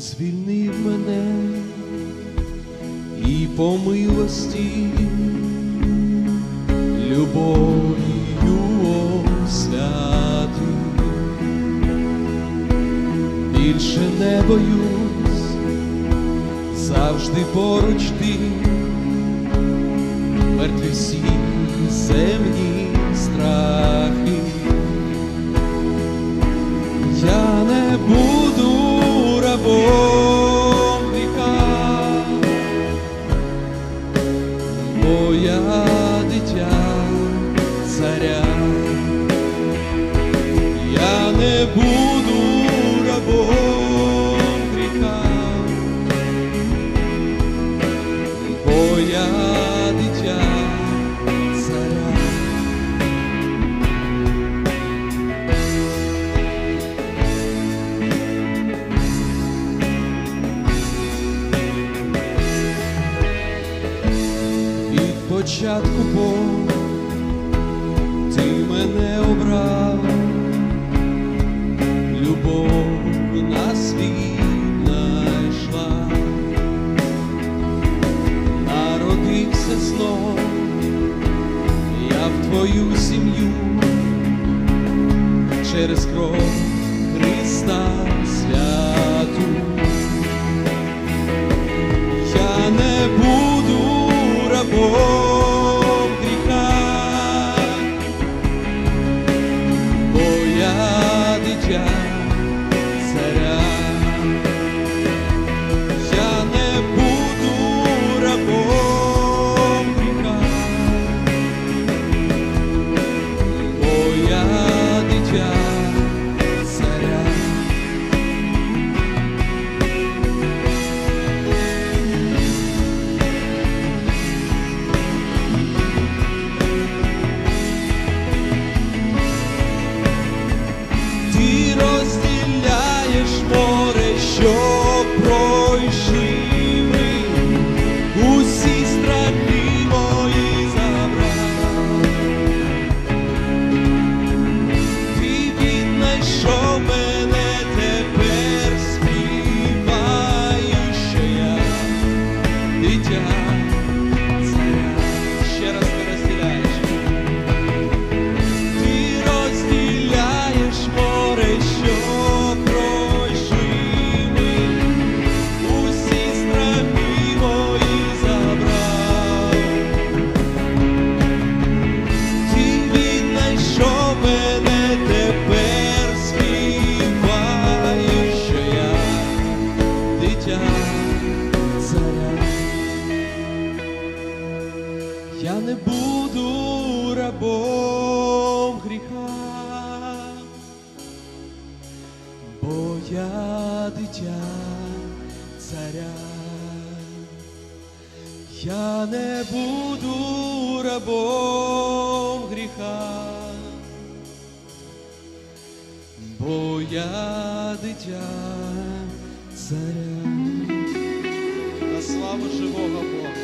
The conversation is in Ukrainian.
звільнив мене і по милості любов'ю освятив. Більше не боюсь, завжди поруч ти, мертві всі земні буду рабом гріха, початку Бог, ти мене обрав, любов на світ найшла, народився знов, я в твою сім'ю через кров Христа що усі страхи мої забрав. Ти віднайшов мене, тепер співаю, я дитя царя. Я не буду рабом гріха, бо я дитя царя. Я не буду рабом гріха, бо я дитя царя. На славу живого Бога.